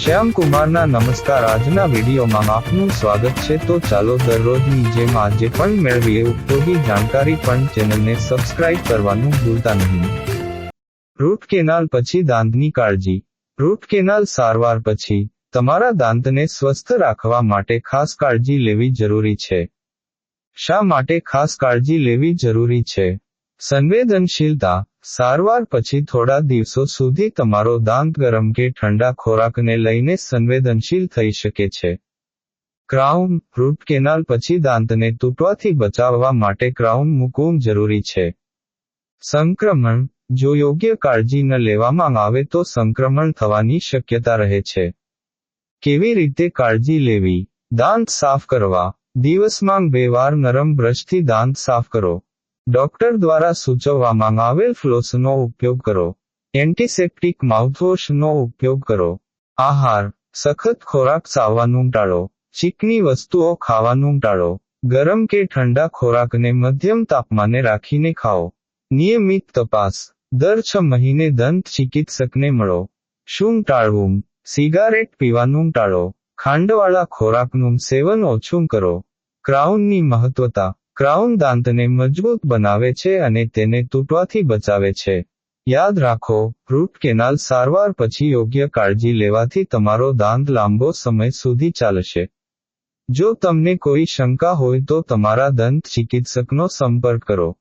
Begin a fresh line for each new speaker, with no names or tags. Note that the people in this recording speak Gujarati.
શ્યામ કુમારના નમસ્કાર. આજના વિડીયોમાં આપનું સ્વાગત છે. તો ચાલો દરરોજની જેમ આજે પણ મેળવીએ. ઉપયોગી જાણકારી પણ ચેનલને સબસ્ક્રાઇબ કરવાનું ભૂલતા નહીં. રૂટ કેનાલ પછી દાંતની કાળજી. રૂટ કેનાલ સારવાર પછી તમારા દાંતને સ્વસ્થ રાખવા માટે ખાસ કાળજી લેવી જરૂરી છે. શા માટે ખાસ કાળજી લેવી જરૂરી છે? સંવેદનશીલતા સારવાર પછી થોડા દિવસો સુધી તમારો દાંત ગરમ કે ઠંડા ખોરાકને લઈને સંવેદનશીલ થઈ શકે છે. ક્રાઉન, રૂટ કેનાલ પછી દાંતને તૂટવાથી બચાવવા માટે ક્રાઉન મૂકવું જરૂરી છે. સંક્રમણ, જો યોગ્ય કાળજી ન લેવામાં આવે તો સંક્રમણ થવાની શક્યતા રહે છે. કેવી રીતે કાળજી લેવી? દાંત સાફ કરવા. દિવસમાં બે વાર નરમ બ્રશથી દાંત સાફ કરો. ડોક્ટર દ્વારા સૂચવવામાં આવેલ ફ્લોસનો ઉપયોગ કરો. એન્ટિસેપ્ટિક માઉથવોશનો ઉપયોગ કરો. આહાર, સખત ખોરાક ચાવવાનું ટાળો. ચીકણી વસ્તુઓ ખાવાનું ટાળો. ગરમ કે ઠંડા ખોરાકને મધ્યમ તાપમાને રાખીને ખાઓ. નિયમિત તપાસ. દર છ મહિને દંત ચિકિત્સકને મળો. શું ટાળવું? સિગારેટ પીવાનું ટાળો. ખાંડવાળા ખોરાકનું સેવન ઓછું કરો. ક્રાઉનની મહત્વતા. ક્રાઉન દાંતને મજબૂત બનાવે છે અને તેને તૂટવાથી બચાવે છે. યાદ રાખો, રૂટ કેનાલ સારવાર પછી યોગ્ય કાળજી લેવાથી તમારો દાંત લાંબો સમય સુધી ચાલશે. જો તમને કોઈ શંકા હોય તો તમારા દંત ચિકિત્સકનો સંપર્ક કરો.